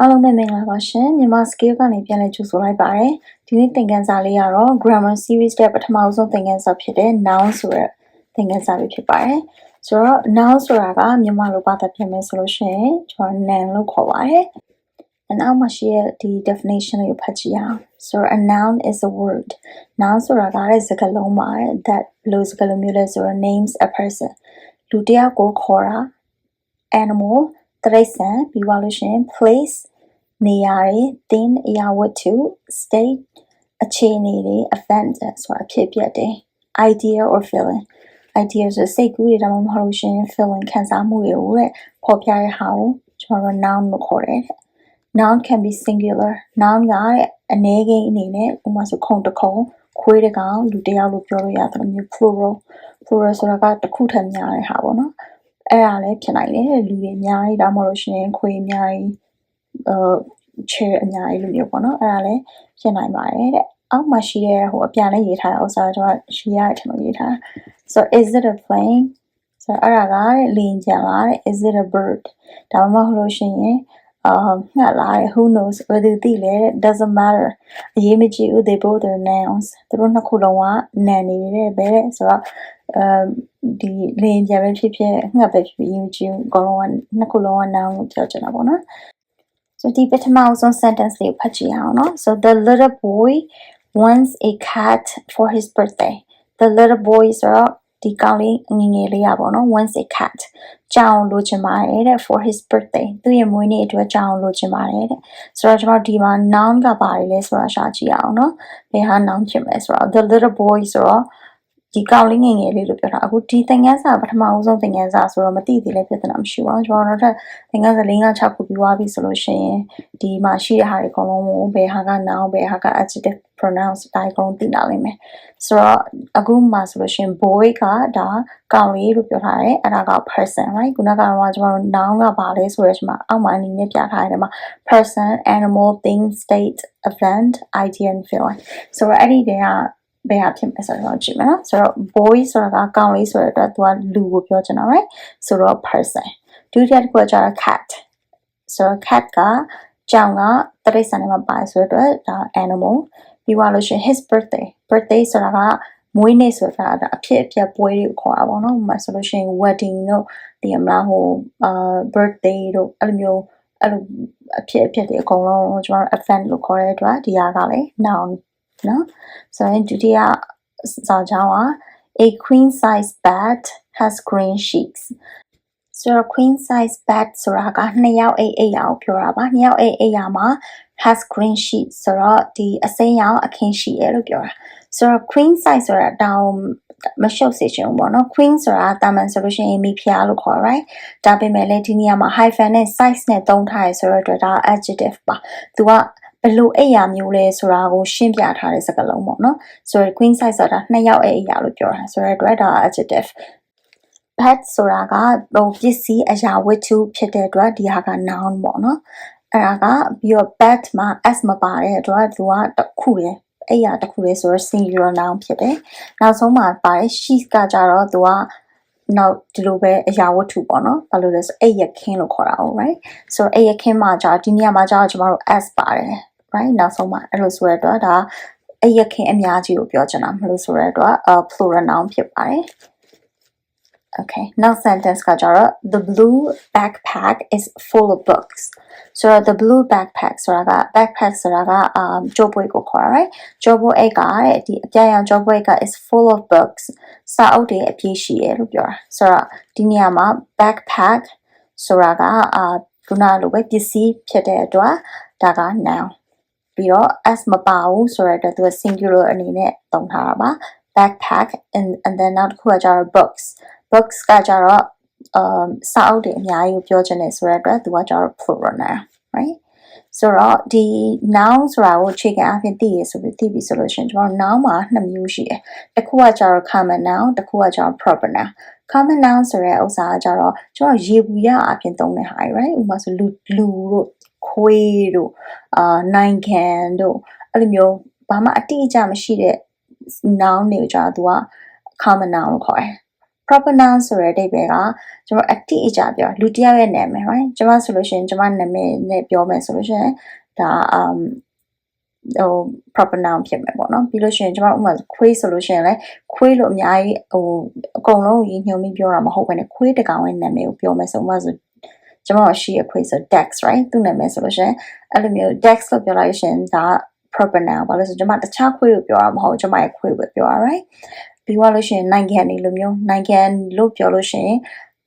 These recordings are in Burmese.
အားလုံးပဲမင်္ဂလာပါရှင်မြန်မာ scale ကနေပြန်လည်ကြိုဆိုလိုက်ပါတယ်ဒီနေ့သင်ခန်းစာလေးကတော့ grammar series တဲ့ပထမဆုံးသင်ခန်းစာဖြစ်တဲ့ noun ဆိုတဲ့သင်ခန်းစာလေးဖြစ်ပါတယ်ဆိုတော့ noun ဆိုတာကမြန်မာလိုဘာသာပြန်မယ်ဆိုလို့ရှိရင်ကျွန်တော် noun လို့ခေါ်ပါတယ်အနောက်မှာရှိတဲ့ဒီ definition လေးကိုဖတ်ကြည့်အောင်ဆိုတော့ a noun is a word noun ဆိုတာကလည်းစကားလုံးပါတဲ့ that လို့စကားလုံးမျိုးလဲဆိုတော့ names a person လူတစ်ယောက်ကိုခေါ်တာ animal တရိတ်ဆန်ပြီးသွားလို့ရှိရင် place နေရာတွေ thing အရာဝတ္ထု state အခြေအနေတွေ event ဆိုတာအဖြစ်အပျက်တွေ idea or feeling idea ဆိုစိတ်ကူးတွေဒါမှမဟုတ်လို့ရှိရင် feeling ခံစားမှုတွေကိုတဲ့ပေါ်ပြတဲ့ဟာကိုကျွန်တော်တို့ noun လို့ခေါ်တယ်တဲ့ noun can be singular noun ကတဲ့အနည်းကိန်းအနေနဲ့ဥပမာဆိုခုံတစ်ခုံခွေးတစ်ကောင်လူတစ်ယောက်လို့ပြောလို့ရတယ်မျိုး plural plural ဆိုတာကတစ်ခုထက်များတဲ့ဟာပေါ့နော် အဲ့ဒါလည်းဖြစ်နိုင်တယ်လူတွေအများကြီးဒါမှမဟုတ်လို့ရှိရင်ခွေးအများကြီးအဲ chair အများကြီးလိုမျိုးပေါ့နော်အဲ့ဒါလည်းဖြစ်နိုင်ပါတယ်တဲ့အောက်မှာရှိတဲ့ဟိုအပြန်လေးရေးထားတဲ့ဥစ္စာကျွန်တော်ရှီရတဲ့အထက်မှာရေးထား so is it a plane ဆိုတော့အဲ့ဒါကတဲ့လင်းကြလားတဲ့ is it a bird ဒါမှမဟုတ်လို့ရှိရင်အာငှက်လားတဲ့ who knows ဘယ်သူသိလဲတဲ့ doesn't matter အရေးမကြီးဘူး they both are nouns သူတို့နှစ်ခုလုံးကနာနေတယ်ပဲတဲ့ဆိုတော့ အဲဒီလင်းကြပဲဖြစ်ဖြစ်ငှက်ပဲဖြစ်ဖြစ်အရေးမကြီးဘူးအကုန်လုံးကနှစ်ခုလုံးက noun လို့ပြောချင်တာပေါ့နော် so ဒီပထမဆုံး sentence လေးကိုဖတ်ကြည့်အောင်နော် so the little boy wants a cat for his birthday the little boy ဆိုတော့ဒီကောင်လေးငငယ်လေးရပါတော့ wants a cat ကြောင်လိုချင်ပါတယ်တဲ့ for his birthday သူ့ရဲ့မွေးနေ့အတွက်ကြောင်လိုချင်ပါတယ်တဲ့ဆိုတော့ကျွန်တော်ဒီမှာ noun ကပါတယ်လဲဆိုတာရှာကြည့်အောင်နော်ဘယ်ဟာ noun ဖြစ်မလဲဆိုတော့ the little boy ဆိုတော့ ဒီကောင်လေးငယ်ငယ်လေးလို့ပြောတာအခုဒီသင်ခန်းစာပထမအဆုံးသင်ခန်းစာဆိုတော့မသိသေးလဲပြဿနာမရှိပါဘူးကျွန်တော်တို့သင်ခန်းစာ၄၅6ခုပြီးသွားပြီဆိုလို့ရှိရင်ဒီမှာရှိတဲ့ဟာတွေအကုန်လုံးကိုဘယ်ဟာက noun ဘယ်ဟာက adjective pronounce တိုင်းအကုန်လုံးသိလာလိမ့်မယ်ဆိုတော့အခုမှဆိုလို့ရှိရင် boy ကဒါကောင်လေးလို့ပြောထားတယ်အဲ့ဒါက person right ခုနကတော့ကျွန်တော်တို့ noun ကဘာလဲဆိုတော့ကျွန်မအောက်မှာအနေနဲ့ပြထားတယ်မှာ person animal thing state event idea and feeling ဆိုတော့အဲ့ဒီတည်းက ဘယ်ဟာဖြစ်မလဲဆိုတော့ကြည့်မယ်နော်ဆိုတော့ boy ဆိုတာကကောင်လေးဆိုတဲ့အတွက်သူကလူကိုပြောချင်တာ right ဆိုတော့ person ဒုတိယတစ်ခုကကျတော့ cat ဆိုတော့ cat ကကြောင်ကတရိတ်ဆန်ထဲမှာပါတယ်ဆိုတော့ဒါ animal ပြီးသွားလို့ရှိရင် his birthday birthday ဆိုတာကမွေးနေ့ဆိုတာဒါအဖြစ်အပျက်ပွဲတွေကိုခေါ်တာပေါ့နော်ဥပမာဆိုလို့ရှိရင် wedding တို့ဒီအမလားဟိုအာ birthday တို့အဲ့လိုမျိုးအဲ့လိုအဖြစ်အပျက်တွေအကုန်လုံးကျွန်တော်တို့ event လို့ခေါ်တဲ့အတွက်ဒီဟာကလည်း noun နော်ဆိုရင်ဒုတိယစာကြောင်းက a queen size bed has green sheets ဆိုတော့ queen size bed ဆိုတာကနှစ်ယောက်အိပ်အိပ်ရာကိုပြောတာပါနှစ်ယောက်အိပ်အိပ်ရာမှာ has green sheets ဆိုတော့ဒီအစိမ်းရောင်အခင်းရှိရလို့ပြောတာဆိုတော့ queen size ဆိုတာတောင်မရှုပ်စေချင်ဘူးပေါ့နော် queen ဆိုတာတာမန်ဆိုလို့ရှိရင်မိဖုရားလို့ခေါ် right ဒါပေမဲ့လည်းဒီနေရာမှာ hyphen နဲ့ size နဲ့သုံးထားရဆိုတော့ဒါ adjective ပါသူက ဘလို့အိပ်ရာမျိုးလဲဆိုတာကိုရှင်းပြထားတဲ့စကားလုံးပေါ့နော်ဆိုတော့ queen size ဆိုတာနှစ်ယောက်အိပ်ရာလို့ပြောတာဆိုတော့အတွက်ဒါ adjective pet ဆိုတာကဟိုပစ္စည်းအရာဝတ္ထုဖြစ်တဲ့အတွက်ဒီဟာက noun ပေါ့နော်အဲ့ဒါကပြီးတော့ pet မှာ s မပါတဲ့အတွက်သူကတစ်ခုလေအဲ့ရတစ်ခုလေဆိုတော့ singular noun ဖြစ်တယ်နောက်ဆုံးမှာပါတယ် she's ကကြတော့သူကနောက်ဒီလိုပဲအရာဝတ္ထုပေါ့နော်ဘာလို့လဲဆိုအဲ့ရခင်းလို့ခေါ်တာဟုတ် right ဆိုတော့အဲ့ရခင်းမှာကြာဒီနေရာမှာကြာကျမတို့ s ပါတယ် right နောက်ဆုံးမှာအဲ့လိုဆိုရတော့ဒါအယခင်အများကြီးကိုပြောချင်တာမလို့ဆိုရတော့ plural noun ဖြစ်ပါတယ် Okay now sentence ကကြတော့ the blue backpack is full of books ဆိုတော့ the blue backpack ဆိုတာက backpack ဆိုတာက um ကြောပွေးကိုခေါ်ရ right ကြောပွေးအိတ်ကတဲ့ဒီအပြာရောင်ကြောပွေးက is full of books စာအုပ်တွေအပြည့်ရှိရလို့ပြောတာဆိုတော့ဒီနေရာမှာ backpack ဆိုတာကအာခုနလိုပဲပစ္စည်းဖြစ်တဲ့အတွက်ဒါက noun ပြီးတော့ s မပါဘူးဆိုတော့သူက singular အနေနဲ့သုံးထားတာပါ backpack and and then နောက်တစ်ခုကကျတော့ books books ကကျတော့ um စာအုပ်တွေအများကြီးကိုပြောချင်တယ်ဆိုတော့သူကကျတော့ plural noun right ဆိုတော့ဒီ noun ဆိုတာကိုအခြေခံအဖြစ်သိရဆိုပြီးသိပြီဆိုလို့ရှိရင်ကျွန်တော် noun မှာနှစ်မျိုးရှိတယ်။တစ်ခုကကျတော့ common noun တစ်ခုကကျတော့ proper noun common noun ဆိုတဲ့ဥစ္စာကကျတော့ကျွန်တော်ရေဘူးရအဖြစ်သုံးတဲ့ဟာ right ဥပမာဆိုလူလူတို့ ခွေးတို့အာနိုင်ငံတို့အဲ့လိုမျိုးဘာမှအတိအကျမရှိတဲ့ noun တွေကိုကြာသူက common noun လို့ခေါ်တယ် proper noun ဆိုတဲ့အဓိပ္ပာယ်ကကျွန်တော်အတိအကျပြောလူတစ်ယောက်ရဲ့နာမည် right ကျွန်မဆိုလို့ရှိရင်ကျွန်မနာမည်နဲ့ပြောမယ်ဆိုလို့ရှိရင်ဒါ um ဟို proper noun ဖြစ်မယ်ပေါ့နော်ပြီးလို့ရှိရင်ကျွန်မဥပမာခွေးဆိုလို့ရှိရင်လည်းခွေးလို့အများကြီးဟိုအကုန်လုံးရည်ညွှန်းပြီးပြောတာမဟုတ်ဘဲနဲ့ခွေးတစ်ကောင်ရဲ့နာမည်ကိုပြောမယ်ဆိုမှဆို ကျွန်တော်ရှိရခွေးဆို Dex right သူ့နာမည်ဆိုလို့ရှိရင်အဲ့လိုမျိုး Dex လို့ပြောလိုက်ရှင်ဒါ proper noun ဘာလို့ဆိုကျွန်မတခြားခွေးလို့ပြောတာမဟုတ်ကျွန်မရဲ့ခွေးပဲပြောတာ right ပြီးသွားလို့ရှိရင်နိုင်ငံနေလိုမျိုးနိုင်ငံလို့ပြောလို့ရှိရင်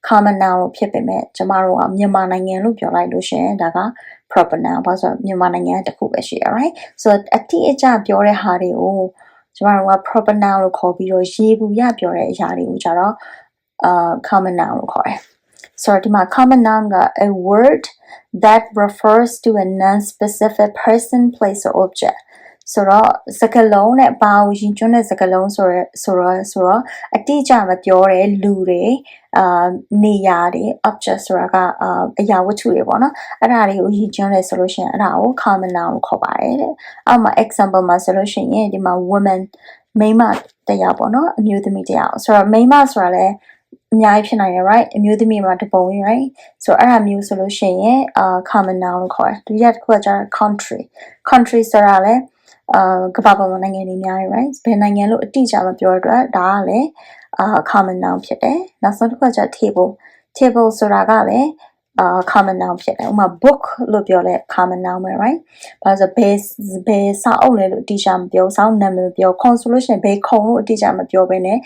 common noun လို့ဖြစ်ပေမဲ့ကျမတို့ကမြန်မာနိုင်ငံလို့ပြောလိုက်လို့ရှိရင်ဒါက proper noun ဘာလို့ဆိုမြန်မာနိုင်ငံတစ်ခုပဲရှိရ right so အတိအကျပြောတဲ့ဟာတွေကိုကျမတို့က proper noun လို့ခေါ်ပြီးတော့ရေဘူးရပြောတဲ့အရာတွေကိုကြတော့အာ common noun လို့ခေါ်တယ် so ဒီမှာ common noun က a word that refers to a non-specific person place or object ဆိုတော့စကလုံးနဲ့ဘာကိုယဉ်ကျွန်းတဲ့စကလုံးဆိုရဆိုတော့ဆိုတော့အတိအကျမပြောတဲ့လူတွေအာနေရာတွေ object ဆိုတာကအအရာဝတ္ထုတွေပေါ့နော်အဲ့ဒါတွေကိုယဉ်ကျွန်းတယ်ဆိုလို့ရှိရင်အဲ့ဒါကို common noun လို့ခေါ်ပါတယ်တဲ့အောက်မှာ example မှာဆိုလို့ရှိရင်ဒီမှာ woman မိန်းမတရားပေါ့နော်အမျိုးသမီးတရားဆိုတော့မိန်းမဆိုတာလည်း အများကြီးဖြစ်နိုင်တယ် right အမျိုးသမီးမှာတပုံကြီး right ဆိုတော့အဲ့ဒါမျိုးဆိုလို့ရှိရင်အာ common noun လို့ခေါ်တယ်ဒုတိယတစ်ခုကကျတော့ country country ဆိုတာလည်းအာကမ္ဘာပေါ်မှာနိုင်ငံတွေအများကြီး right ဘယ်နိုင်ငံလို့အတိအကျမပြောတဲ့အတွက်ဒါကလည်းအာ common noun ဖြစ်တယ်နောက်ဆုံးတစ်ခုကကျ table table ဆိုတာကလည်းအာ common noun ဖြစ်တယ်ဥပမာ book လို့ပြောလဲ common noun ပဲ right ဘာလို့ဆိုဘယ်ဘယ်စာအုပ်လဲလို့အတိအကျမပြောစာအုပ်နာမည်မပြော con ဆိုလို့ရှိရင်ဘယ်ခုံလို့အတိအကျမပြောဘဲနဲ့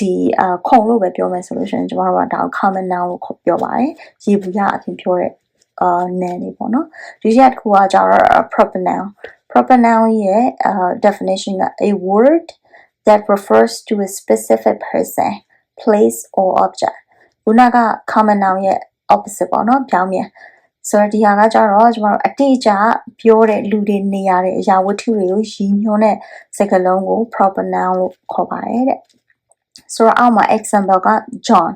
ဒီအာခုံလို့ပဲပြောမယ်ဆိုလို့ရှိရင်ကျွန်တော်တို့ကဒါကို common noun လို့ခေါ်ပြောပါတယ်ရေဘူးရအပြင်ပြောတဲ့အာနာနေပေါ့နော်ဒီရက်တစ်ခုကကျတော့ proper noun proper noun ရဲ့ uh, definition က a word that refers to a specific person place or object ခုနက common noun ရဲ့ opposite ပေါ့နော်ပြောင်းပြန်ဆိုတော့ဒီဟာကကြတော့ကျမတို့အတိအကျပြောတဲ့လူတွေနေရာတဲ့အရာဝတ္ထုတွေကိုရည်ညွှန်းတဲ့စကားလုံးကို proper noun လို့ခေါ်ပါတယ်တဲ့ ဆိုတော့အောက်မှာ example က John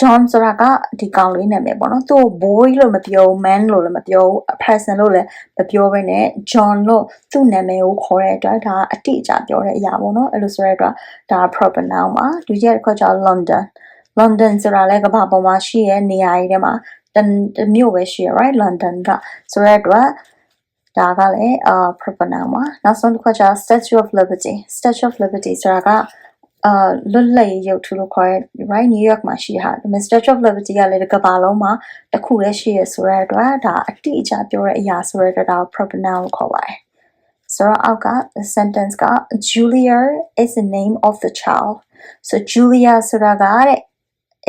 John ဆိုတာကဒီကောင်လေးနာမည်ပေါ့နော်သူ့ boy လို့မပြော man လို့လည်းမပြော person လို့လည်းမပြောဘဲနဲ့ John လို့သူ့နာမည်ကိုခေါ်တဲ့အတွက်ဒါအတိအကျပြောတဲ့အရာပေါ့နော်အဲ့လိုဆိုတဲ့အတွက်ဒါ proper noun ပါဒုတိယတစ်ခါကျ London London ဆိုတာလည်းကမ္ဘာပေါ်မှာရှိတဲ့နေရာတွေထဲမှာတမျိုးပဲရှိရ right London ကဆိုတဲ့အတွက်ဒါကလည်းအာ proper noun ပါနောက်ဆုံးတစ်ခါကျ Statue of Liberty Statue of Liberty ဆိုတာက အာလွတ်လပ်ရေးရုပ်ထုလို့ခေါ်ရဲ right New York မှာရှိတာဒါပေမဲ့ Statue of Liberty ကလည်းကမ္ဘာလုံးမှာတစ်ခုတည်းရှိရဆိုတဲ့အတွက်ဒါအတိအကျပြောတဲ့အရာဆိုတဲ့အတွက်ဒါ proper noun လို့ခေါ်ပါတယ်ဆိုတော့အောက်က sentence က Julia is the name of the child so Julia ဆိုတာကတဲ့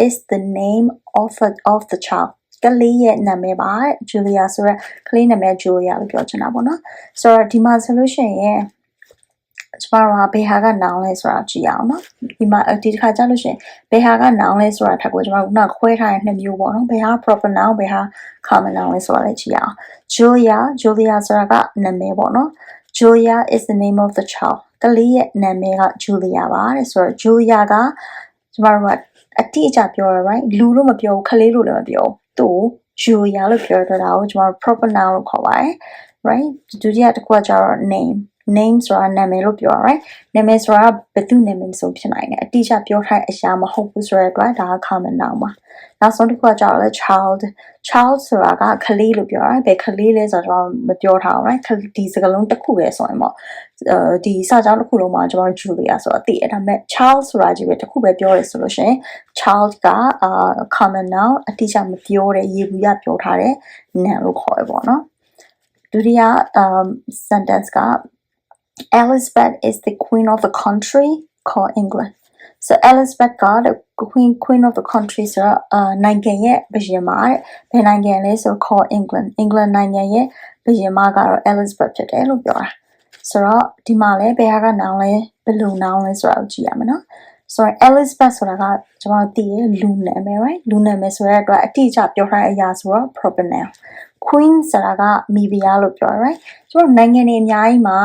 is the name of a, of the child ကလေးရဲ့နာမည်ပါတဲ့ Julia ဆိုတော့ကလေးနာမည် Julia လို့ပြောချင်တာပေါ့နော်ဆိုတော့ဒီမှာဆိုလို့ရှိရင် ကျမတို့ကဘယ်ဟာကနောင်လဲဆိုတာကြည့်အောင်နော်ဒီမှာဒီတစ်ခါကြားလို့ရှိရင်ဘယ်ဟာကနောင်လဲဆိုတာထပ်ကိုကျမတို့ကခွဲထားတဲ့နှစ်မျိုးပေါ့နော်ဘယ်ဟာ proper noun ဘယ်ဟာ common noun လဲဆိုတာလည်းကြည့်အောင် Julia Julia ဆိုတာကနာမည်ပေါ့နော် Julia is the name of the child ကလေးရဲ့နာမည်က Julia ပါတဲ့ဆိုတော့ Julia ကကျမတို့ကအတိအကျပြောရ right လူလို့မပြောဘူးခလေးလို့လည်းမပြောဘူးသူ့ Julia လို့ပြောတဲ့တာကိုကျမတို့ proper noun လို့ခေါ်ပါတယ် right ဒုတိယတစ်ခုကကျတော့ name name ဆိုတာနာမည်လို့ပြောရ right နာမည်ဆိုတာဘယ်သူနာမည်ဆိုဖြစ်နိုင်တယ်အတိအကျပြောထားတဲ့အရာမဟုတ်ဘူးဆိုတဲ့အတွက်ဒါက common noun ပါနောက်ဆုံးတစ်ခုကကျတော့လေ child child ဆိုတာကကလေးလို့ပြောတာဘယ်ကလေးလဲဆိုတော့မပြောထားအောင် right ဒီစကားလုံးတစ်ခုပဲဆိုရင်ပေါ့အဲဒီစာကြောင်းတစ်ခုလုံးမှာကျွန်တော် Julia ဆိုတော့သိတယ်ဒါပေမဲ့ child ဆိုတာကြီးပဲတစ်ခုပဲပြောရဆိုလို့ရှိရင် child ကအာ common noun အတိအကျမပြောတဲ့ရေဘူးရပြောထားတဲ့ noun လို့ခေါ်ရပေါ့နော် ဒုတိယ um sentence က Elizabeth is the queen of the country called England. So Elizabeth က the queen queen of the country ဆိုတော့အာနိုင်ငံရဲ့ဘုရင်မတဲ့ဘယ်နိုင်ငံလဲဆို called England England နိုင်ငံရဲ့ဘုရင်မကတော့ Elizabeth ဖြစ်တယ်လို့ပြောတာဆိုတော့ဒီမှာလဲဘယ်ဟာကနောင်လဲဘယ်လိုနောင်လဲဆိုတာကိုကြည့်ရမယ်နော်ဆိုတော့ Elizabeth ဆိုတာကကျွန်တော်သိရလူနာမည် right လူနာမည်ဆိုတဲ့အတွက်အတိအကျပြောထားတဲ့အရာဆိုတော့ proper noun queen ဆိုတာကမိဖုရားလို့ပြောရ right ကျွန်တော်နိုင်ငံတွေအများကြီးမှာ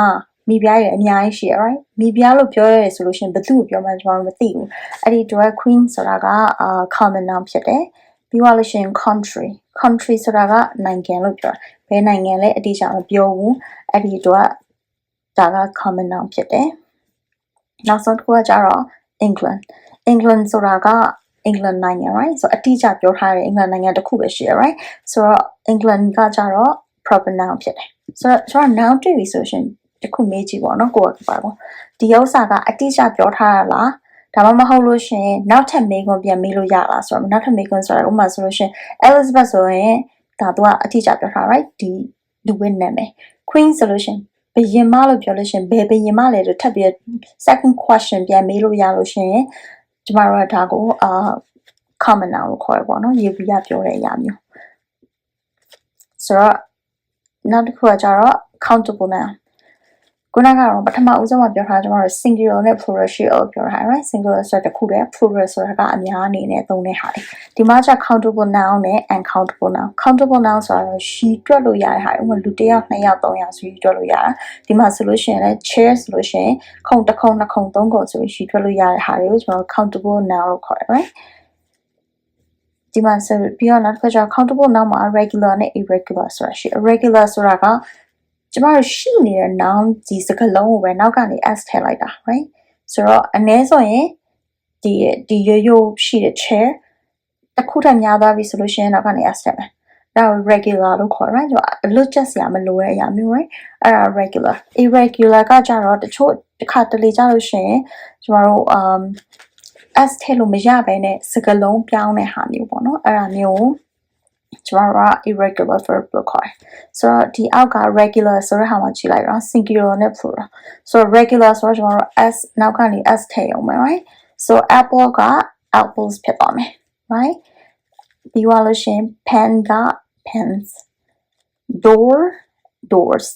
မိဖုရားတွေအများကြီးရှိရ right မိဖုရားလို့ပြောရတယ်ဆိုလို့ရှိရင်ဘယ်သူ့ကိုပြောမှကျွန်တော်မသိဘူးအဲ့ဒီ direct queen ဆိုတာကအာ common noun ဖြစ်တယ်ပြီးသွားလို့ရှိရင် country country ဆိုတာကနိုင်ငံလို့ပြောဘယ်နိုင်ငံလဲအတိအကျမပြောဘူးအဲ့ဒီတော့ဒါက common noun ဖြစ်တယ်နောက်ဆုံးတစ်ခုကကျတော့ England England ဆိုတာက အင်္ဂလန်နိုင်ငံ right ဆိုတော့အတိအကျပြောထားတဲ့အင်္ဂလန်နိုင်ငံတစ်ခုပဲရှိရ right ဆိုတော့အင်္ဂလန်ကကြတော့ proper noun ဖြစ်တယ်ဆိုတော့ကျွန်တော် noun တွေ့ပြီဆိုရှင်တစ်ခုမေးကြည့်ပေါ့နော်ကိုယ့်ကပါပေါ့ဒီဥစ္စာကအတိအကျပြောထားတာလားဒါမှမဟုတ်လို့ရှင်နောက်ထပ်မေးခွန်းပြန်မေးလို့ရလားဆိုတော့နောက်ထပ်မေးခွန်းဆိုတာဥပမာဆိုလို့ရှင် Elizabeth ဆိုရင်ဒါသူကအတိအကျပြောထား right ဒီလူဝင်းနာမည် Queen ဆိုလို့ရှင်ဘယင်မလို့ပြောလို့ရှင်ဘယ်ဘယင်မလဲလို့ထပ်ပြီး second question ပြန်မေးလို့ရလို့ရှင် ကျမတို့ကဒါကိုအာ common noun လို့ခေါ်ရပေါ့နော်ယေဘီယပြောတဲ့အရာမျိုးဆိုတော့နောက်တစ်ခုကကြတော့ countable noun ခုနကတော့ပထမဦးဆုံးကပြောထားကျွန်တော်တို့ singular နဲ့ plural ရှိအောင်ပြောထား right singular ဆိုတဲ့တစ်ခုတည်း plural ဆိုတာကအများအနေနဲ့သုံးတဲ့ဟာတွေဒီမှာကျ countable noun နဲ့ uncountable noun countable noun ဆိုတာတော့ရှီတွက်လို့ရတဲ့ဟာဥပမာလူတစ်ယောက်နှစ်ယောက်သုံးယောက်ဆိုပြီးတွက်လို့ရတာဒီမှာဆိုလို့ရှိရင်လည်း chair ဆိုလို့ရှိရင်ခုံတစ်ခုံနှစ်ခုံသုံးခုံဆိုပြီးရှီတွက်လို့ရတဲ့ဟာတွေကိုကျွန်တော် countable noun လို့ခေါ်တယ် right ဒီမှာဆိုပြီးတော့နောက်တစ်ခါကျ countable noun မှာ regular နဲ့ irregular ဆိုတာရှိ irregular ဆိုတာက ကျမတို့ရှိနေတဲ့ noun ဒီစကားလုံးကိုပဲနောက်ကနေ s ထည့်လိုက်တာ right ဆိုတော့အ ਨੇ ဆိုရင်ဒီဒီရိုးရိုးရှိတဲ့ chair တစ်ခုထပ်များသွားပြီဆိုလို့ရှိရင်နောက်ကနေ s ထည့်မယ်ဒါကို regular လို့ခေါ် right ဆိုတော့အလွတ်ချက်စရာမလိုတဲ့အရာမျိုး right အဲ့ဒါ regular irregular ကကြတော့တချို့တစ်ခါတလေကြလို့ရှိရင်ကျမတို့ um s ထည့်လို့မရဘဲနဲ့စကားလုံးပြောင်းတဲ့ဟာမျိုးပေါ့နော်အဲ့ဒါမျိုး ကျမတို့က irregular verb လို့ခေါ်တယ်ဆိုတော့ဒီအောက်က regular ဆိုတဲ့ဟာမှာကြည့်လိုက်တော့ singular နဲ့ plural ဆိုတော့ regular ဆိုတော့ကျမတို့ s နောက်ကနေ s ထည့်အောင်မယ် right so apple က apples ဖြစ်သွားမယ် right ပြီးသွားလို့ရှရင် pen က pens door doors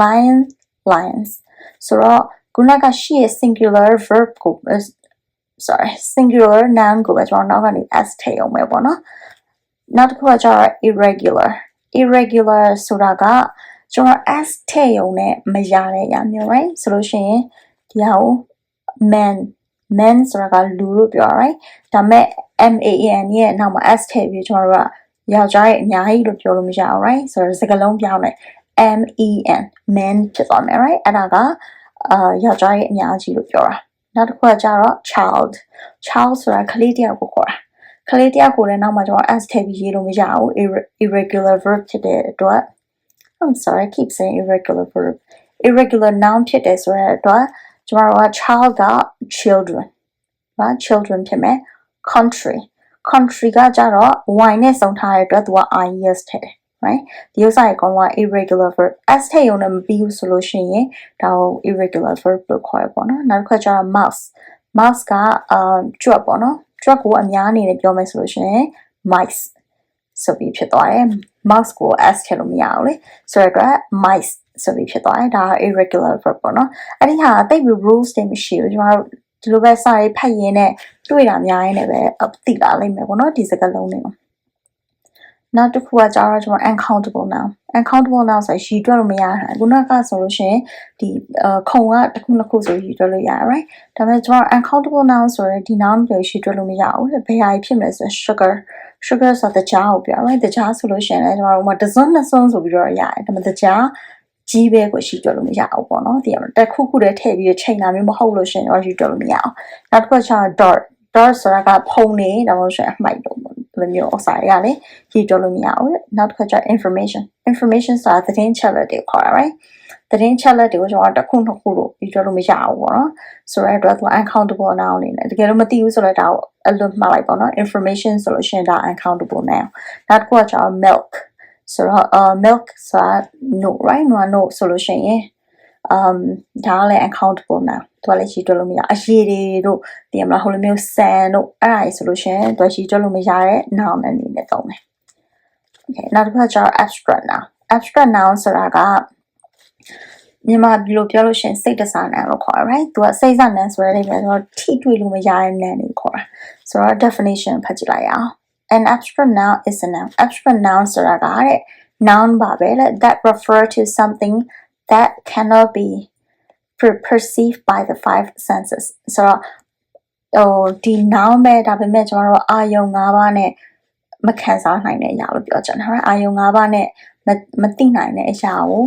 lion lions ဆိုတော့ခုနကရှိရဲ့ singular verb ကို sorry singular noun ကိုပဲကျွန်တော်နောက်ကနေ s ထည့်အောင်မယ်ပေါ့နော် နောက်တစ်ခုကကျတော့ irregular irregular ဆိုတာကကျွန်တော် s ထည့်ရုံနဲ့မရတဲ့အရာမျိုး right ဆိုလို့ရှိရင်ဒီဟာကို man man ဆိုတာကလူလို့ပြော right ဒါပေမဲ့ m a n ရဲ့နောက်မှာ s ထည့်ပြီးကျွန်တော်တို့ကယောက်ျားရဲ့အများကြီးလို့ပြောလို့မရအောင် right ဆိုတော့စကားလုံးပြောင်းတယ် m e n man ဖြစ်သွားမယ် right အဲ့ဒါကအာယောက်ျားရဲ့အများကြီးလို့ပြောတာနောက်တစ်ခုကကျတော့ child child ဆိုတာကလေးတယောက်ကိုခေါ်တာ ကလေးတယောက်ကိုလည်းနောက်မှကျွန်တော် s ထည့်ပြီးရေးလို့မရဘူး irregular verb ဖြစ်တဲ့အတွက် I'm sorry I keep saying irregular verb irregular noun ဖြစ်တယ်ဆိုတဲ့အတွက်ကျွန်တော်က child က children နော် children ဖြစ်မယ် country country ကကြတော့ y နဲ့စုံထားတဲ့အတွက်သူက is ထည့်တယ် right ဒီဥစ္စာရဲ့ကောင်က irregular verb s ထည့်ရုံနဲ့မပြီးဘူးဆိုလို့ရှိရင်ဒါကို irregular verb လို့ခေါ်ရပေါ့နော်နောက်တစ်ခါကျတော့ mouse mouse ကအာကြွက်ပေါ့နော် ကြွက်ကိုအများအနေနဲ့ပြောမယ်ဆိုလို့ရှိရင် mice ဆိုပြီးဖြစ်သွားတယ် mouse ကို s ထည့်လို့မရဘူးလေဆိုတော့ mice ဆိုပြီးဖြစ်သွားတယ်ဒါ irregular verb ပေါ့နော်အဲ့ဒီဟာတိတ်ပြီး rules တွေမရှိဘူးကျွန်တော်တို့ဒီလိုပဲစာရေးဖတ်ရင်းနဲ့တွေ့တာများရင်းနဲ့ပဲသိလာလိမ့်မယ်ပေါ့နော်ဒီစကားလုံးတွေ နောက်တစ်ခုကကျတော့ကျွန်တော် uncountable noun uncountable noun ဆိုရည်တွက်လို့မရတာခုနကဆိုလို့ရှိရင်ဒီခုံကတစ်ခုနှစ်ခုဆိုရည်တွက်လို့ရတယ် right ဒါပေမဲ့ကျွန်တော် uncountable noun ဆိုရယ်ဒီ noun တွေရည်တွက်လို့မရဘူးဘယ်ဟာဖြစ်မလဲဆို sugar sugar ဆိုတဲ့ကြားကိုပြော right တကြားဆိုလို့ရှိရင်လည်းကျွန်တော်တို့ကတစ်စွန်းနှစ်စွန်းဆိုပြီးတော့ရတယ်ဒါပေမဲ့တကြားကြီးပဲကိုရှိကြလို့မရအောင်ပေါ့နော်ဒီမှာတက်ခုခုတည်းထည့်ပြီးချိန်တာမျိုးမဟုတ်လို့ရှင်တော့ရှိကြလို့မရအောင်နောက်တစ်ခုက dart dart ဆိုတာကဖုံနေဒါမှမဟုတ်ရှင်အမိုက်လို့ လိုမျိုးအစားရလေရေးကြလို့မရဘူးနောက်တစ်ခါကျ information information ဆိုတာသတင်းချက်လက်တွေခေါ်တာ right သတင်းချက်လက်တွေကိုကျွန်တော်တစ်ခုနှစ်ခုလို့ပြီးကြလို့မရဘူးပေါ့နော်ဆိုတော့အတွက်သူ uncountable noun အနေနဲ့တကယ်လို့မသိဘူးဆိုတော့ဒါကိုအလွတ်မှားလိုက်ပေါ့နော် information ဆိုလို့ရှိရင်ဒါ uncountable noun နောက်တစ်ခုကကျတော့ milk ဆိုတော့ uh milk ဆိုတာ no right no no ဆိုလို့ရှိရင် um ဒါကလည်း uncountable now သူကလည်းရှိတွက်လို့မရအရေးတွေတို့ဒီမှာဟိုလိုမျိုးဆန်တို့အဲ့ဒါကြီးဆိုလို့ရှိရင်သူကရှိတွက်လို့မရတဲ့ noun အနေနဲ့သုံးတယ် okay နောက်တစ်ခါကျတော့ abstract noun abstract noun ဆိုတာကမြန်မာဘယ်လိုပြောလို့ရှိရင်စိတ်တစားနံလို့ခေါ်ရ right သူကစိတ်စားနံဆိုတဲ့အိမ်မှာတော့ထိတွေ့လို့မရတဲ့နံကိုခေါ်တာဆိုတော့ definition ဖတ်ကြည့်လိုက်အောင် an abstract noun is a noun abstract noun ဆိုတာကတဲ့ noun ပါပဲလေ that refer to something that cannot be per- perceived by the five senses ဆိုတော့ဟိုဒီ noun ပဲဒါပေမဲ့ကျွန်တော်တို့အာယုံ၅ပါးနဲ့မခံစားနိုင်တဲ့အရာလို့ပြောချင်တာ right အာယုံ၅ပါးနဲ့မမသိနိုင်တဲ့အရာကို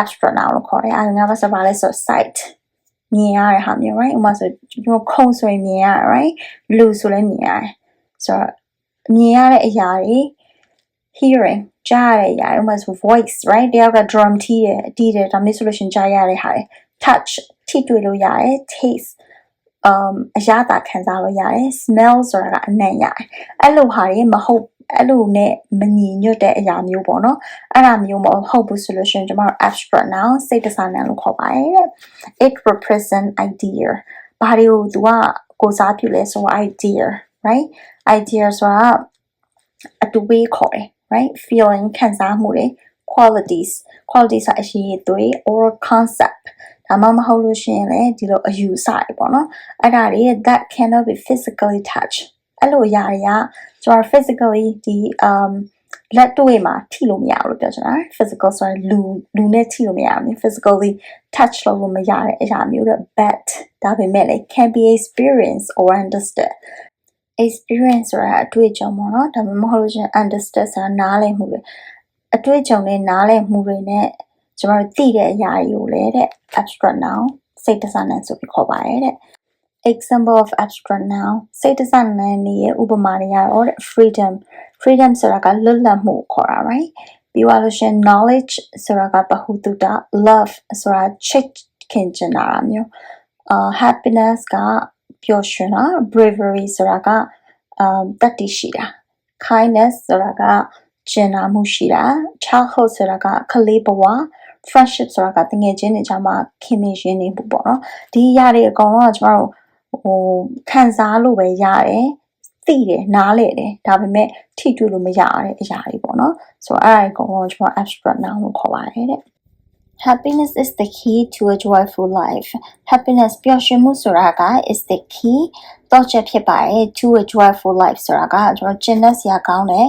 abstract noun လို့ခေါ်တယ်အာယုံ၅ပါးဆိုပါလဲဆို sight မြင်ရတဲ့ဟာမျိုး right ဥပမာဆိုကျွန်တော်ခုံဆိုရင်မြင်ရတယ် right လူဆိုလည်းမြင်ရတယ်ဆိုတော့မြင်ရတဲ့အရာတွေ hearing ကြားရတဲ့အရာတွေဥပမာဆို voice right တယောက်က drum တီးတယ်တီးတယ်ဒါမျိုးဆိုလို့ရှရင်ကြားရတဲ့ဟာတွေ touch ထိတွေ့လို့ရတယ် taste um အရသာခံစားလို့ရတယ် smell ဆိုတာကအနံ့ရတယ်အဲ့လိုဟာတွေမဟုတ်အဲ့လိုနဲ့မညီညွတ်တဲ့အရာမျိုးပေါ့နော်အဲ့ဒါမျိုးမဟုတ်ဘူးဆိုလို့ရှရင်ကျွန်တော်တို့ abstract noun စိတ်တစားနံလို့ခေါ်ပါတယ်တဲ့ it represent idea ဘာတွေကို तू ကကိုစားပြုလဲဆိုတော့ idea right idea ဆိုတာအတူပေးခေါ်တယ် right feeling ခံစားမှုတွေ qualities qualities ဆိုတာအရေးအသွေး or concept ဒါမှမဟုတ်လို့ရှိရင်လည်းဒီလိုအယူဆတွေပေါ့နော်အဲ့ဒါတွေ that cannot be physically touched အဲ့လိုအရာတွေကကျွန်တော် physically ဒီ um လက်တွေ့မှာထိလို့မရဘူးလို့ပြောချင်တာ physical ဆိုရင်လူလူနဲ့ထိလို့မရဘူး physically touch လုပ်လို့မရတဲ့အရာမျိုးတော့ but ဒါပေမဲ့လေ can be experienced or understood Experience ဆိုတာအတွေ့အကြုံပေါ့နော်ဒါမှမဟုတ်လို့ရှိရင် understood ဆိုတာနားလည်မှုတွေအတွေ့အကြုံနဲ့နားလည်မှုတွေနဲ့ကျွန်တော်တို့သိတဲ့အရာတွေကိုလည်းတဲ့ abstract noun စိတ်တစားနံဆိုပြီးခေါ်ပါတယ်တဲ့ example of abstract noun စိတ်တစားနံနေရဲ့ဥပမာတွေကတော့တဲ့ freedom freedom ဆိုတာကလွတ်လပ်မှုကိုခေါ်တာ right ပြီးသွားလို့ရှိရင် knowledge ဆိုတာကပဟုတုတ love ဆိုတာချစ်ခင်ချင်တာမျိုးအာ happiness က ပျော်ရွှင်တာ bravery ဆိုတာကအာတတ္တိရှိတာ kindness ဆိုတာကကျင်နာမှုရှိတာ childhood ဆိုတာကကလေးဘဝ friendship ဆိုတာကတငယ်ချင်းတွေကြားမှာခင်မင်ရင်းနေမှုပေါ့နော်ဒီအရာတွေအကုန်လုံးကကျမတို့ဟိုခံစားလို့ပဲရတယ်သိတယ်နားလေတယ်ဒါပေမဲ့ထိတွေ့လို့မရတဲ့အရာတွေပေါ့နော်ဆိုတော့အဲ့ဒါအကုန်လုံးကျွန်တော် abstract noun လို့ခေါ်ပါတယ်တဲ့ Happiness is the key to a joyful life. Happiness ပျော်ရွှင်မှုဆိုတာက is the key တော့ချက်ဖြစ်ပါတယ် to a joyful life ဆိုတာကကျွန်တော်ကျင့်တဲ့ဆရာကောင်းတဲ့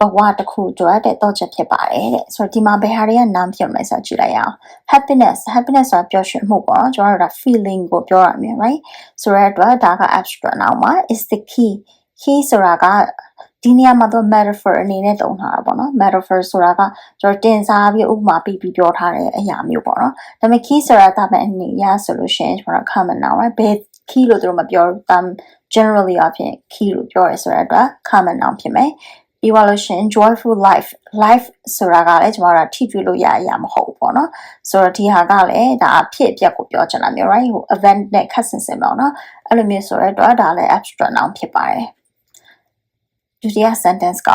ဘဝတစ်ခုအတွက်တဲ့တော့ချက်ဖြစ်ပါတယ်တဲ့ဆိုတော့ဒီမှာဘယ်ဟာတွေကနာမ်ဖြစ်မလဲဆိုတော့ကြည့်လိုက်ရအောင် happiness happiness ဆိုတာပျော်ရွှင်မှုပေါ့နော်ကျွန်တော်တို့ဒါ feeling ကိုပြောရမယ် right ဆိုတော့အတွက်ဒါက abstract noun မှာ is the key key ဆိုတာက ဒီနေရာမှာတော့ metaphor အနေနဲ့သုံးထားတာပေါ့နော် metaphor ဆိုတာကကျွန်တော်တင်စားပြီးဥပမာပြပြီးပြောထားတဲ့အရာမျိုးပေါ့နော်ဒါပေမဲ့ key ဆိုတာတာမန်အနေရဆိုလို့ရှိရင်ကျွန်တော် common noun right ဘယ် key လို့တို့မပြောတမ် generally အဖြစ် key လို့ပြောရဲဆိုတဲ့အတွက် common noun ဖြစ်မယ်ပြီးသွားလို့ရှိရင် joyful life life ဆိုတာကလည်းကျွန်တော်တို့ထိတွေ့လို့ရအရာမဟုတ်ဘူးပေါ့နော်ဆိုတော့ဒီဟာကလည်းဒါအဖြစ်အပျက်ကိုပြောချင်တာမျိုး right ဟို event နဲ့ခက်ဆင်ဆင်ပေါ့နော်အဲ့လိုမျိုးဆိုတဲ့အတွက်ဒါလည်း abstract noun ဖြစ်ပါတယ် ဒုတိယ sentence က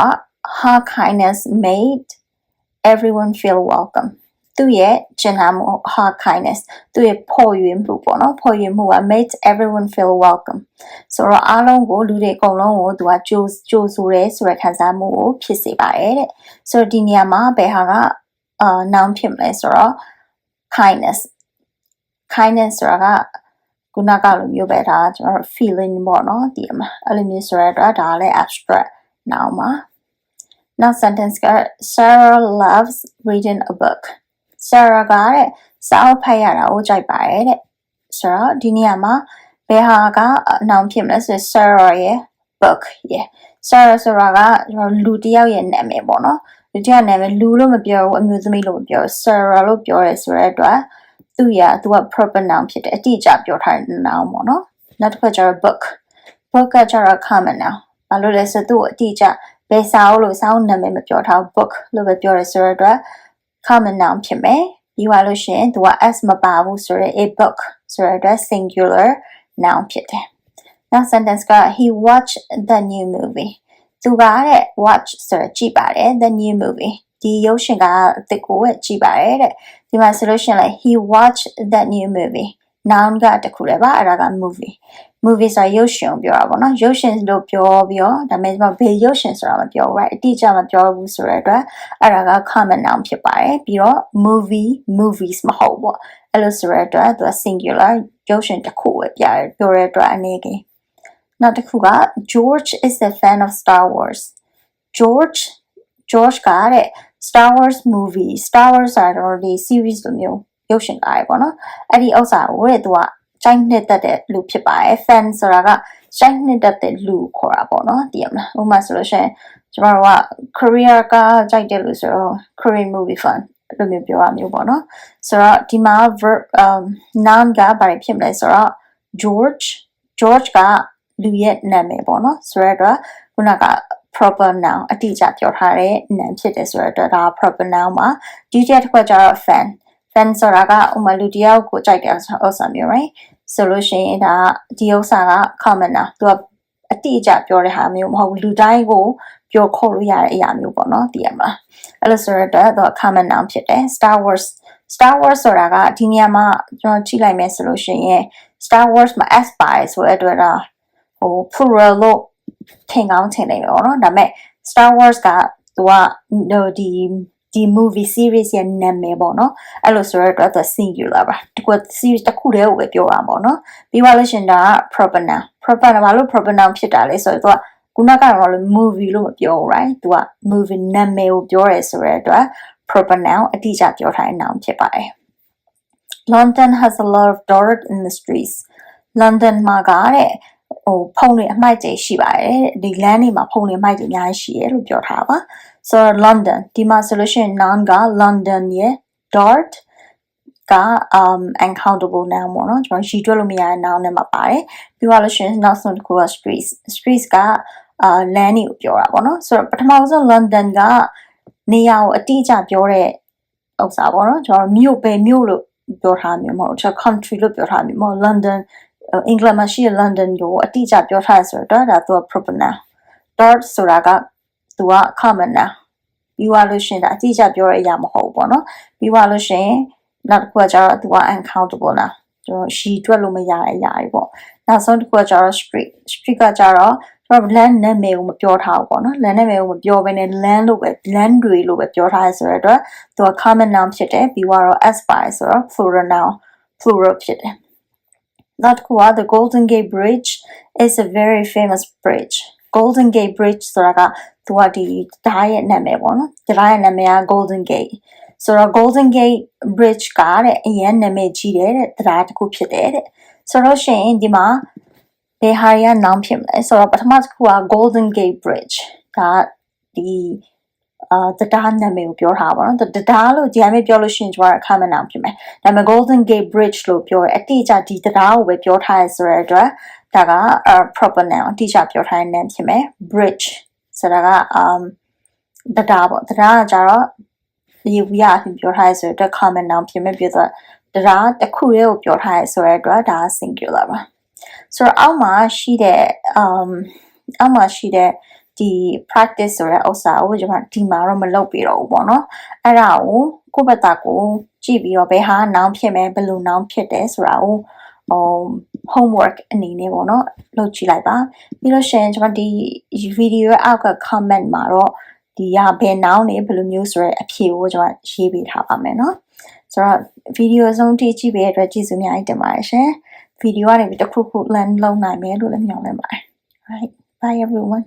her kindness made everyone feel welcome သူ့ရဲ့ကျင်နာမှု her kindness သူ့ရဲ့ဖော်ရွေမှုပေါ့နော်ဖော်ရွေမှုက made everyone feel welcome ဆိုတော့အားလုံးကိုလူတွေအကုန်လုံးကိုသူကကြိုကြိုဆိုရဲဆိုရခံစားမှုကိုဖြစ်စေပါတယ်တဲ့ဆိုတော့ဒီနေရာမှာဘယ်ဟာကအာ noun ဖြစ်မလဲဆိုတော့ kindness kindness ဆိုတာက ခုနကလိုမျိုးပဲဒါကျွန်တော် feeling ပေါ့နော်ဒီမှာအဲ့လိုမျိုးဆိုရတော့ဒါလည်း abstract noun ပါ Now sentence က Sarah loves reading a book Sarah ကတဲ့စာအုပ်ဖတ်ရတာကိုကြိုက်ပါတယ်တဲ့ဆိုတော့ဒီနေရာမှာဘယ်ဟာက noun ဖြစ်မလဲဆို Sarah ရဲ့ book ရဲ့ Sarah ဆိုတာကကျွန်တော်လူတစ်ယောက်ရဲ့နာမည်ပေါ့နော်လူတစ်ယောက်နာမည်လူလို့မပြောဘူးအမျိုးသမီးလို့မပြောဘူး Sarah လို့ပြောရဲဆိုတဲ့အတွက် သူရသူက proper noun ဖြစ်တယ်အတိအကျပြောထားတဲ့ noun ပေါ့နော်နောက်တစ်ခါကျတော့ book book ကကျတော့ common noun ဘာလို့လဲဆိုသူ့အတိအကျဘယ်စာအုပ်လို့စာအုပ်နာမည်မပြောထား book လို့ပဲပြောရဲဆိုတော့ common noun ဖြစ်မယ်ပြီးသွားလို့ရှိရင်သူက s မပါဘူးဆိုတော့ a book ဆိုတော့ singular noun ဖြစ်တယ်နောက် sentence က he watched the new movie သူကတဲ့ watch ဆိုတော့ကြည့်ပါတယ် the new movie ဒီရုပ်ရှင်ကအစ်ကိုပဲကြည့်ပါတယ်တဲ့ဒီမှာဆိုလို့ရှိရင်လည်း he watched that new movie noun ကတခုလည်းပါအဲ့ဒါက movie movie ဆိုရုပ်ရှင်ကိုပြောတာပေါ့နော်ရုပ်ရှင်လို့ပြောပြီးတော့ဒါပေမဲ့ဘယ်ရုပ်ရှင်ဆိုတာမပြောဘူး right အတိအကျမပြောဘူးဆိုတဲ့အတွက်အဲ့ဒါက common noun ဖြစ်ပါတယ်ပြီးတော့ movie movies မဟုတ်ပေါ့အဲ့လိုဆိုတဲ့အတွက်သူက singular ရုပ်ရှင်တစ်ခုပဲပြတယ်ပြောတဲ့အတွက်အနေကနောက်တစ်ခုက George is a fan of Star Wars George George ကတဲ့ Star Wars movie Star Wars ဆိုတော့ဒီ series လိုမျိုးရုပ်ရှင်ကားရပေါ့နော်အဲ့ဒီဥစ္စာကိုတဲ့သူကကြိုက်နှစ်သက်တဲ့လူဖြစ်ပါတယ် fan ဆိုတာကကြိုက်နှစ်သက်တဲ့လူခေါ်တာပေါ့နော်သိရမလားဥပမာဆိုလို့ရှိရင်ကျမတို့က Korea ကကြိုက်တဲ့လူဆိုတော့ Korean movie fan အဲ့လိုမျိုးပြောရမျိုးပေါ့နော်ဆိုတော့ဒီမှာ verb um noun ကဘာဖြစ်မလဲဆိုတော့ George George ကလူရဲ့နာမည်ပေါ့နော်ဆိုတော့ခုနက proper noun အတိအကျပြောထားတဲ့ noun ဖြစ်တယ်ဆိုတော့ဒါ proper noun မှာဒုတိယတစ်ခုကကျတော့ fan fan ဆိုတာကဥမာလူတစ်ယောက်ကိုကြိုက်တယ်ဥစ္စာမျိုး right ဆိုလို့ရှိရင်ဒါဒီဥစ္စာက common noun သူကအတိအကျပြောတဲ့ဟာမျိုးမဟုတ်ဘူးလူတိုင်းကိုပြောခေါ်လို့ရတဲ့အရာမျိုးပေါ့နော်သိရမလားအဲ့လိုဆိုတော့သူက common noun ဖြစ်တယ် Star Wars Star Wars ဆိုတာကဒီနေရာမှာကျွန်တော်ကြည့်လိုက်မယ်ဆိုလို့ရှိရင် Star Wars မှာ S ပါတယ်ဆိုတဲ့အတွက်ဒါဟို plural လို့ ထင်ကောင်းထင်နေတယ်ပေါ့နော်ဒါပေမဲ့ Star Wars ကသူကဟိုဒီဒီ movie series ရဲ့နာမည်ပေါ့နော်အဲ့လိုဆိုတော့သူ singular ပါတကူ series တစ်ခုတည်းကိုပဲပြောတာပေါ့နော်ပြီးသွားလို့ရှရင်ဒါက proper noun proper noun ဘာလို့ proper noun ဖြစ်တာလဲဆိုတော့သူကခုနကတော့လို့ movie လို့မပြောဘူး right သူက movie နာမည်ကိုပြောရဲဆိုတဲ့အတွက် proper noun အတိအကျပြောထားတဲ့ noun ဖြစ်ပါတယ် London has a lot of dirt in the streets London မှာကတဲ့ ဟိုဖုန်တွေအမိုက်တွေရှိပါတယ်ဒီလမ်းတွေမှာဖုန်တွေအမိုက်တွေအများကြီးရှိတယ်လို့ပြောထားပါဆိုတော့ London ဒီမှာဆိုလို့ရှိရင် noun က London ရဲ့ dirt က um uncountable noun ပေါ့နော်ကျွန်တော်ရည်တွက်လို့မရတဲ့ noun နဲ့မှာပါတယ်ပြီးသွားလို့ရှိရင်နောက်ဆုံးတစ်ခုက streets streets ကအာလမ်းတွေကိုပြောတာပေါ့နော်ဆိုတော့ပထမဆုံး London ကနေရာကိုအတိအကျပြောတဲ့ဥစ္စာပေါ့နော်ကျွန်တော်မြို့ပဲမြို့လို့ပြောထားမျိုးမဟုတ်ကျွန်တော် country လို့ပြောထားမျိုးမဟုတ် London အင်္ဂလန်မှာရှိတဲ့ London ကိုအတိအကျပြောထားဆိုတော့ဒါသူက proper noun dot ဆိုတာကသူက common noun ပြီးသွားလို့ရှိရင်ဒါအတိအကျပြောရအရာမဟုတ်ဘူးပေါ့နော်ပြီးသွားလို့ရှိရင်နောက်တစ်ခုကကျတော့သူက uncountable noun ကျွန်တော်ရှီတွက်လို့မရတဲ့အရာတွေပေါ့နောက်ဆုံးတစ်ခုကကျတော့ street street ကကျတော့ကျွန်တော် land နာမည်ကိုမပြောထားဘူးပေါ့နော် land နာမည်ကိုမပြောဘဲနဲ့ land လို့ပဲ land တွေလို့ပဲပြောထားရဆိုတော့သူက common noun ဖြစ်တယ်ပြီးတော့ s by ဆိုတော့ plural noun plural ဖြစ်တယ် နောက်တစ်ခုက the golden gate bridge is a very famous bridge golden gate bridge ဆိုတာကသူကဒီဓာတ်ရဲ့နာမည်ပေါ့နော်ဓာတ်ရဲ့နာမည်က golden gate ဆိုတော့ golden gate bridge ကတဲ့အရင်နာမည်ကြီးတယ်တဲ့တရားတစ်ခုဖြစ်တယ်တဲ့ဆိုတော့ရှင်ဒီမှာဘယ်ဟာရနောင်ဖြစ်မလဲဆိုတော့ပထမတစ်ခုက golden gate bridge ဒါဒီ အာတရားနာမည်ကိုပြောထားပါတော့တရားလို့ဒီအမေပြောလို့ရှိရင်ကျွန်တော် common noun ဖြစ်မယ်ဒါပေမဲ့ golden gate bridge လို့ပြောရအတိအကျဒီတရားကိုပဲပြောထားရဆိုတဲ့အတွက်ဒါက proper noun အတိအကျပြောထားတဲ့ name ဖြစ်မယ် bridge ဆိုတာက um တရားပေါ့တရားကကြတော့ဒီဝီရအဖြစ်ပြောထားရဆိုတော့ common noun ဖြစ်မယ်ပြတော့တရားတစ်ခုတည်းကိုပြောထားရဆိုတဲ့အတွက်ဒါ singular ပါဆိုတော့အောက်မှာရှိတဲ့ um အောက်မှာရှိတဲ့ ဒီ practice ဆိုတဲ့ဥစ္စာကိုကျွန်မဒီမှာတော့မလုပ်ပြတော့ဘူးပေါ့နော်အဲ့ဒါကိုကိုယ့်ဘက်သားကိုကြည့်ပြီးတော့ဘယ်ဟာနောင်ဖြစ်မယ်ဘယ်လိုနောင်ဖြစ်တယ်ဆိုတာကိုဟို homework အနေနဲ့ပေါ့နော်လုပ်ကြည့်လိုက်ပါပြီးလို့ရှိရင်ကျွန်မဒီ video ရဲ့အောက်က comment မှာတော့ဒီရဘယ်နောင်နေဘယ်လိုမျိုးဆိုရဲအဖြေကိုကျွန်မရေးပေးထားပါမယ်နော်ဆိုတော့ video အဆုံးထိကြည့်ပေးတဲ့အတွက်ကျေးဇူးအများကြီးတင်ပါတယ်ရှင် video ကနေပြီးတစ်ခုခု learn လုပ်နိုင်မယ်လို့လည်းမျှော်လင့်ပါတယ် right bye everyone